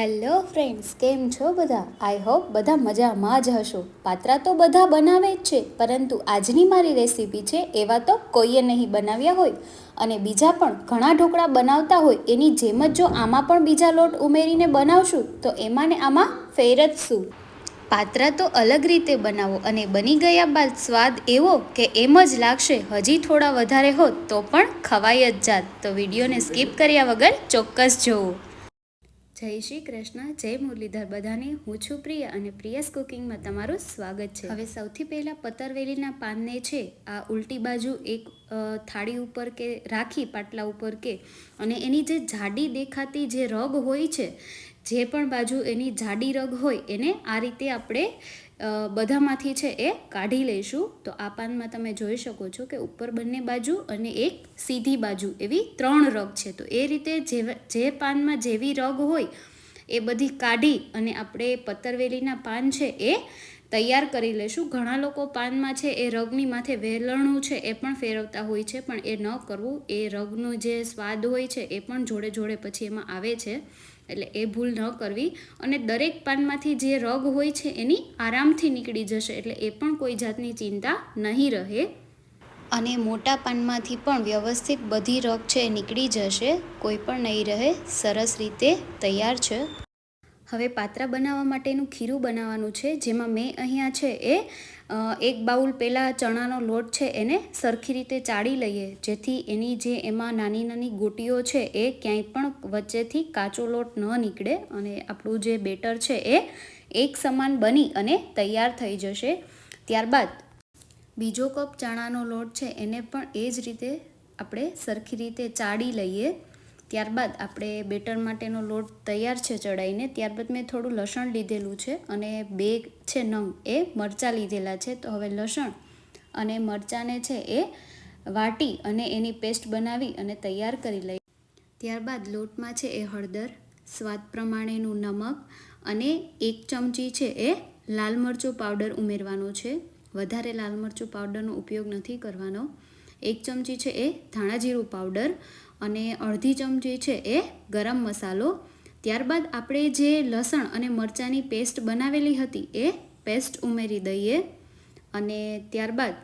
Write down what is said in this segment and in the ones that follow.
Hello friends, કેમ છો બધા? આઈ હોપ બધા મજામાં જ હશો. પાત્રા તો બધા બનાવે જ છે, પરંતુ આજની મારી રેસીપી છે, એવા તો કોઈએ નહીં બનાવ્યા હોય. અને બીજા પણ ઘણા ઢોકળા બનાવતા હોય, એની જેમ જ જો આમાં પણ બીજા લોટ ઉમેરીને બનાવશું, તો એમાં ને આમાં ફેર જ શું? પાત્રા તો અલગ રીતે બનાવો, અને બની ગયા બાદ સ્વાદ એવો કે એમ જ લાગશે, હજી થોડા વધારે હોત તો પણ ખવાય જ જાત. તો વિડીયોને સ્કીપ કર્યા વગર ચોક્કસ જોવો. જય શ્રી કૃષ્ણ, જય મુરલીધર બધાને. હું છું પ્રિય અને પ્રિયસ કુકિંગમાં તમારું સ્વાગત છે. હવે સૌથી પહેલાં પતરવેલીના પાનને છે, આ ઉલટી બાજુ એક થાળી ઉપર કે રાખી પાટલા ઉપર કે, અને એની જે જાડી દેખાતી જે રગ હોય છે, જે પણ બાજુ એની જાડી રગ હોય, એને આ રીતે આપણે બધામાંથી છે એ કાઢી લઈશું. તો આ પાનમાં તમે જોઈ શકો છો કે ઉપર બંને બાજુ અને એક સીધી બાજુ એવી ત્રણ રગ છે. તો એ રીતે જે જે પાનમાં જેવી રગ હોય એ બધી કાઢી અને આપણે પતરવેલીના પાન છે એ તૈયાર કરી લઈશું. ઘણા લોકો પાનમાં છે એ રગની માથે વેલણું છે એ પણ ફેરવતા હોય છે, પણ એ ન કરવું. એ રગનો જે સ્વાદ હોય છે એ પણ જોડે જોડે પછી એમાં આવે છે. એટલે એ ભૂલ ન કરવી. અને દરેક પાનમાંથી જે રગ હોય છે એની આરામથી નીકળી જશે, એટલે એ પણ કોઈ જાતની ચિંતા નહીં રહે. અને મોટા પાનમાંથી પણ વ્યવસ્થિત બધી રગ છે નીકળી જશે, કોઈ પણ નહીં રહે, સરસ રીતે તૈયાર છે. હવે પાત્રા બનાવવા માટેનું ખીરું બનાવવાનું છે, જેમાં મેં અહીંયા છે એ એક બાઉલ પહેલાં ચણાનો લોટ છે એને સરખી રીતે ચાળી લઈએ, જેથી એની જે એમાં નાની નાની ગોટીઓ છે એ ક્યાંય પણ વચ્ચેથી કાચો લોટ ન નીકળે અને આપણું જે બેટર છે એ એક સમાન બની અને તૈયાર થઈ જશે. ત્યારબાદ બીજો કપ ચણાનો લોટ છે એને પણ એ જ રીતે આપણે સરખી રીતે ચાળી લઈએ. ત્યારબાદ આપણે બેટર માટેનો લોટ તૈયાર છે ચડાઈને, ત્યારબાદ મેં થોડું લસણ લીધેલું છે અને બે છે નંગ એ મરચાં લીધેલા છે. તો હવે લસણ અને મરચાંને છે એ વાટી અને એની પેસ્ટ બનાવી અને તૈયાર કરી લઈએ. ત્યારબાદ લોટમાં છે એ હળદર, સ્વાદ પ્રમાણેનું નમક અને એક ચમચી છે એ લાલ મરચું પાવડર ઉમેરવાનો છે. વધારે લાલ મરચું પાવડરનો ઉપયોગ નથી કરવાનો. એક ચમચી છે એ ધાણા જીરું પાવડર અને અડધી ચમચી છે એ ગરમ મસાલો. ત્યારબાદ આપણે જે લસણ અને મરચાંની પેસ્ટ બનાવેલી હતી એ પેસ્ટ ઉમેરી દઈએ. અને ત્યારબાદ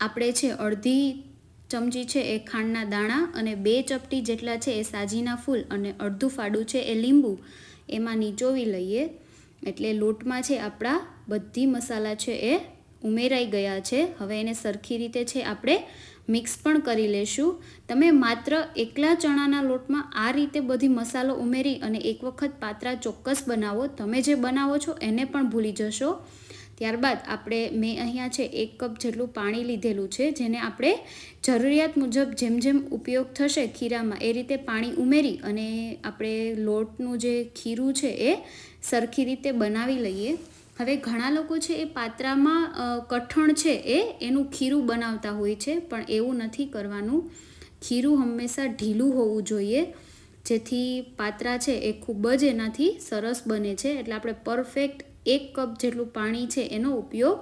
આપણે છે અડધી ચમચી છે એ ખાંડના દાણા અને બે ચપટી જેટલા છે એ સાજીના ફૂલ અને અડધું ફાડું છે એ લીંબુ એમાં નીચોવી લઈએ. એટલે લોટમાં છે આપણા બધી મસાલા છે એ ઉમેરાઈ ગયા છે. હવે એને સરખી રીતે છે આપણે મિક્સ પણ કરી લેશું. તમે માત્ર એકલા ચણાના લોટમાં આ રીતે બધી મસાલો ઉમેરી અને એક વખત પાત્રા ચોક્કસ બનાવો. તમે જે બનાવો છો એને પણ ભૂલી જશો. ત્યારબાદ આપણે મેં અહીંયા છે એક કપ જેટલું પાણી લીધેલું છે, જેને આપણે જરૂરિયાત મુજબ જેમ જેમ ઉપયોગ થશે ખીરામાં એ રીતે પાણી ઉમેરી અને આપણે લોટનું જે ખીરું છે એ સરખી રીતે બનાવી લઈએ. હવે ઘણા લોકો છે એ પાત્રામાં કઠણ છે એ, એનું ખીરું બનાવતા હોય છે, પણ એવું નથી કરવાનું. ખીરું હંમેશા ઢીલું હોવું જોઈએ. જેથી પાત્રા છે એ ખૂબ જ એનાથી સરસ બને છે. એટલે આપણે પરફેક્ટ એક કપ જેટલું પાણી છે એનો ઉપયોગ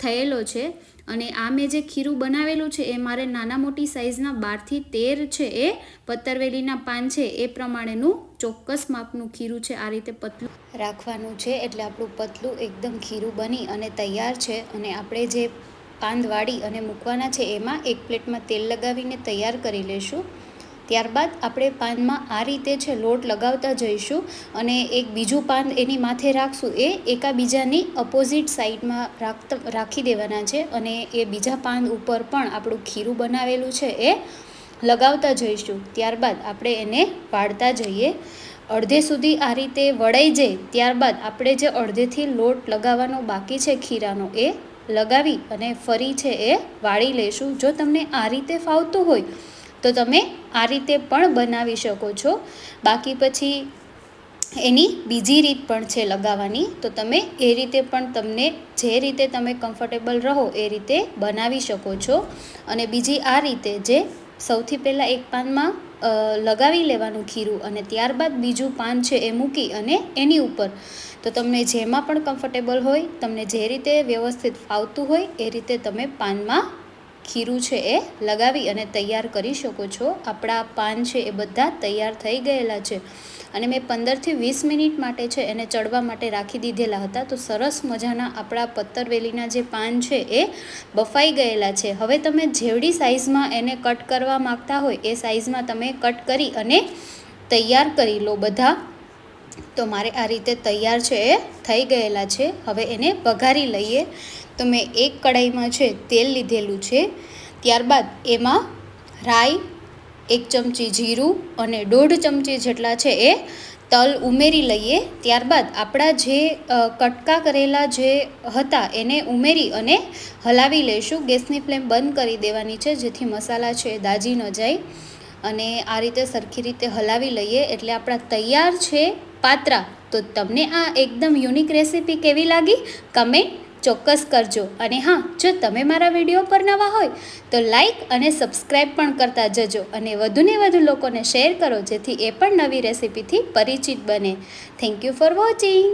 થયેલો છે અને આ મેં જે ખીરું બનાવેલું છે એ મારે નાના મોટી સાઇઝના બારથી તેર છે એ પતરવેલીના પાન છે એ પ્રમાણેનું ચોક્કસ માપનું ખીરું છે. આ રીતે પતલું રાખવાનું છે એટલે આપણું પતલું એકદમ ખીરું બની અને તૈયાર છે અને આપણે જે પાંદ વાળી અને મૂકવાના છે એમાં એક પ્લેટમાં તેલ લગાવીને તૈયાર કરી લઈશું ત્યારબાદ આપણે પાનમાં આ રીતે છે લોટ લગાવતા જઈશું અને એક બીજું પાન એની માથે રાખશું એ એકાબીજાની અપોઝિટ સાઈડમાં રાખતા, રાખી દેવાના છે અને એ બીજા પાન ઉપર પણ આપણું ખીરું બનાવેલું છે એ લગાવતા જઈશું. ત્યારબાદ આપણે એને વાળતા જઈએ. અડધે સુધી આ રીતે વળાઈ જાય ત્યારબાદ આપણે જે અડધેથી લોટ લગાવવાનો બાકી છે ખીરાનો એ લગાવી અને ફરી છે એ વાળી લઈશું જો તમને આ રીતે ફાવતું હોય તો તમે આ રીતે પણ બનાવી શકો છો. બાકી પછી એની બીજી રીત પણ છે લગાવવાની. તો તમે એ રીતે પણ તમને જે રીતે તમે કમ્ફર્ટેબલ રહો એ રીતે બનાવી શકો છો. અને બીજી આ રીતે જે સૌથી પહેલાં એક પાનમાં લગાવી લેવાનું ખીરું અને ત્યારબાદ બીજું પાન છે એ મૂકી અને એની ઉપર. તો તમને જેમાં પણ કમ્ફર્ટેબલ હોય, તમને જે રીતે વ્યવસ્થિત ફાવતું હોય એ રીતે તમે પાનમાં ખીરું છે એ લગાવી અને તૈયાર કરી શકો છો. આપણા પાન છે એ બધા તૈયાર થઈ ગયેલા છે. અને મેં પંદરથી વીસ મિનિટ માટે છે એને ચડવા માટે રાખી દીધેલા હતા. તો સરસ મજાના આપણા પત્તરવેલીના જે પાન છે એ બફાઈ ગયેલા છે. હવે તમે જેવડી સાઇઝમાં એને કટ કરવા માગતા હોય એ સાઇઝમાં તમે કટ કરી અને તૈયાર કરી લો બધા. તો મારે આ રીતે તૈયાર છે એ થઈ ગયેલા છે. હવે એને વઘારી લઈએ. તો મેં એક કઢાઈમાં છે તેલ લીધેલું છે, ત્યારબાદ એમાં રાઈ, એક ચમચી જીરું અને દોઢ ચમચી જેટલા છે એ તલ ઉમેરી લઈએ. ત્યારબાદ આપણા જે કટકા કરેલા જે હતા એને ઉમેરી અને હલાવી લઈશું. ગેસની ફ્લેમ બંધ કરી દેવાની છે, જેથી મસાલા છે દાજી ન જાય. અને આ રીતે સરખી રીતે હલાવી લઈએ એટલે આપણા તૈયાર છે પાત્રા. તો તમને આ એકદમ યુનિક રેસીપી કેવી લાગી? કમેન્ટ ચોક્કસ કરજો. અને હા, જો તમે મારા વીડિયો પર નવા હોય, તો લાઇક અને સબસ્ક્રાઈબ પણ કરતા જજો અને વધુને વધુ લોકોને શેર કરો જેથી એ પણ નવી રેસીપીથી પરિચિત બને. Thank you for watching.